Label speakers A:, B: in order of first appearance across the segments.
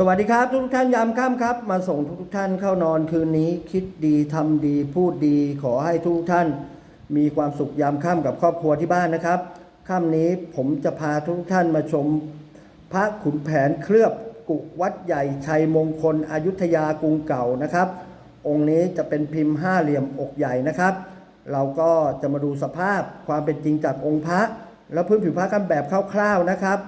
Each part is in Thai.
A: สวัสดีครับทุกท่านยามค่ำครับ มาส่งทุกท่านเข้านอนคืนนี้คิดดีทำดีพูดดี ขอให้ทุกท่าน มีความสุขยามค่ำกับครอบครัวที่บ้านนะครับค่ำนี้ผมจะพาทุกท่านมาชม พระขุนแผนเคลือบกุวัดใหญ่ชัยมงคลอยุธยากรุงเก่านะครับ องค์นี้จะเป็นพิมพ์ห้าเหลี่ยมอกใหญ่นะครับ เราก็จะมาดูสภาพความเป็นจริงจากองค์พระ และพื้นผิวพระกันแบบคร่าวๆนะครับ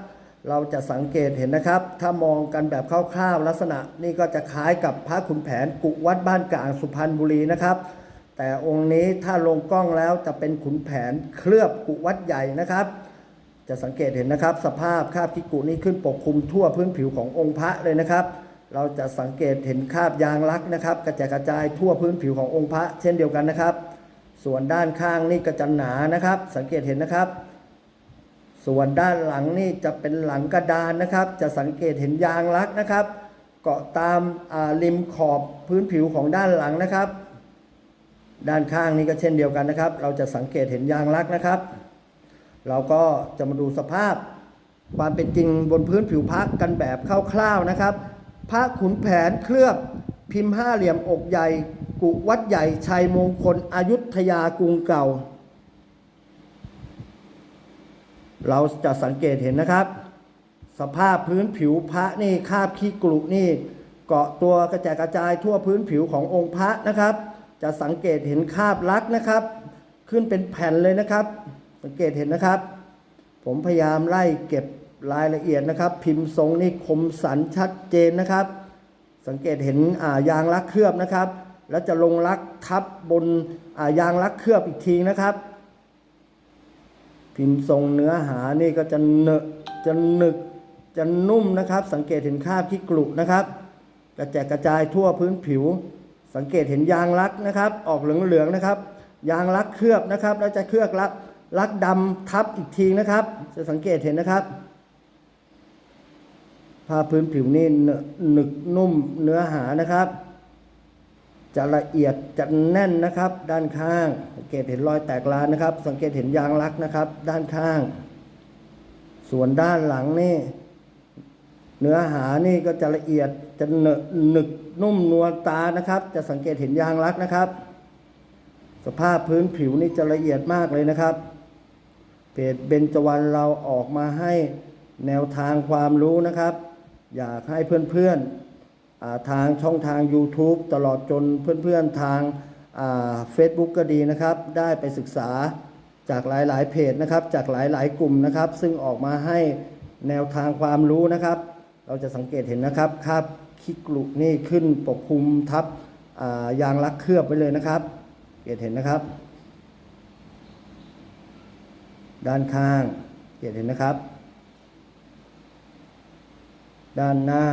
A: เราจะสังเกตเห็นนะครับ ถ้ามองกันแบบคร่าวๆลักษณะนี่ก็จะคล้ายกับพระขุนแผนกุวัดบ้านกลางสุพรรณบุรีนะครับ แต่องค์นี้ถ้าลงกล้องแล้วจะเป็นขุนแผนเคลือบกุวัดใหญ่นะครับ จะสังเกตเห็นนะครับ สภาพคราบคิกุนี้ขึ้นปกคลุมทั่วพื้นผิวขององค์พระเลยนะครับ เราจะสังเกตเห็นคราบยางลักนะครับ กระจายกระจายทั่วพื้นผิวขององค์พระ เช่นเดียวกันนะครับ ส่วนด้านข้างนี่ก็จะหนานะครับ สังเกตเห็นนะครับ ส่วนด้านหลังนี่จะเป็นหลังกระดานนะครับ จะสังเกตเห็นยางลักนะครับ เกาะตามริมขอบพื้นผิวของด้านหลังนะครับ ด้านข้างนี่ก็เช่นเดียวกันนะครับ เราจะสังเกตเห็นยางลักนะครับ เราก็จะมาดูสภาพ ความเป็นจริงบนพื้นผิวพักกันแบบคร่าวๆนะครับพระขุนแผนเคลือบพิมพ์ห้าเหลี่ยมอกใหญ่ กุวัดใหญ่ชัยมงคลอายุธยากรุงเก่า เราจะสังเกตเห็นนะครับ สภาพพื้นผิวพระนี่คาบขี้กรุนี่เกาะตัวกระจายกระจายทั่วพื้นผิวขององค์พระนะครับ จะสังเกตเห็นคาบลักษ์นะครับ ขึ้นเป็นแผ่นเลยนะครับ สังเกตเห็นนะครับ ผมพยายามไล่เก็บรายละเอียดนะครับ พิมพ์ทรงนี่คมสันชัดเจนนะครับ สังเกตเห็นอ่ายางลักเคลือบนะครับ แล้วจะลงลักทับบนอ่ายางลักเคลือบอีกทีนะครับ พิมพ์ทรงเนื้อหานี่ก็จะเนอะจะหนึกจะนุ่มนะครับ สังเกตเห็นคราบที่กรุนะครับ กระจายกระจายทั่วพื้นผิว สังเกตเห็นยางลักนะครับ ออกเหลืองๆนะครับ ยางลักเคลือบนะครับ แล้วจะเคลือบลักลักดำทับอีกทีนะครับ จะสังเกตเห็นนะครับผ้าพื้นผิวนี่เนอหนึกนุ่มเนื้อหานะครับ จะละเอียดจะแน่นนะครับ ด้านข้าง สังเกตเห็นรอยแตกลานนะครับ สังเกตเห็นยางลักนะครับ ด้านข้าง ส่วนด้านหลังนี่ เนื้อหานี่ก็จะละเอียดจะเหนอหนึกนุ่มนวลตานะครับ จะสังเกตเห็นยางลักนะครับ สภาพพื้นผิวนี่จะละเอียดมากเลยนะครับเพจเบญจวรรณเราออกมาให้แนวทางความรู้นะครับ อยากให้เพื่อนๆ ทางช่องทาง YouTube ตลอดจนเพื่อนๆทางเฟซบุ๊กก็ดีนะครับ ได้ไปศึกษาจากหลายๆเพจนะครับ จากหลายๆกลุ่มนะครับ ซึ่งออกมาให้แนวทางความรู้นะครับ เราจะสังเกตเห็นนะครับคราบคิกลุนี่ขึ้นปกคลุมทับายางลักเคลือบไว้เลยนะครับเกตเห็นนะครับ ด้านข้างเกตเห็นนะครับ ด้านหน้า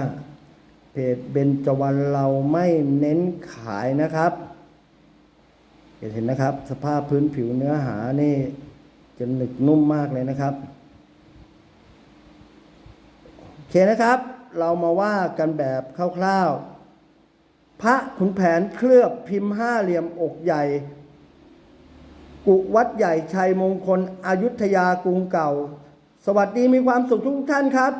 A: จเบญจวรรณเราไม่เน้นขายนะครับเห็นเห็นนะครับ สภาพพื้นผิวเนื้อหานี่จะหนึกนุ่มมากเลยนะครับโอเคนะครับ เรามาว่ากันแบบคร่าวๆพระขุนแผนเคลือบพิมพ์ห้าเหลี่ยมอกใหญ่ กุวัดใหญ่ชัยมงคลอยุธยากรุงเก่า สวัสดีมีความสุขทุกท่านครับ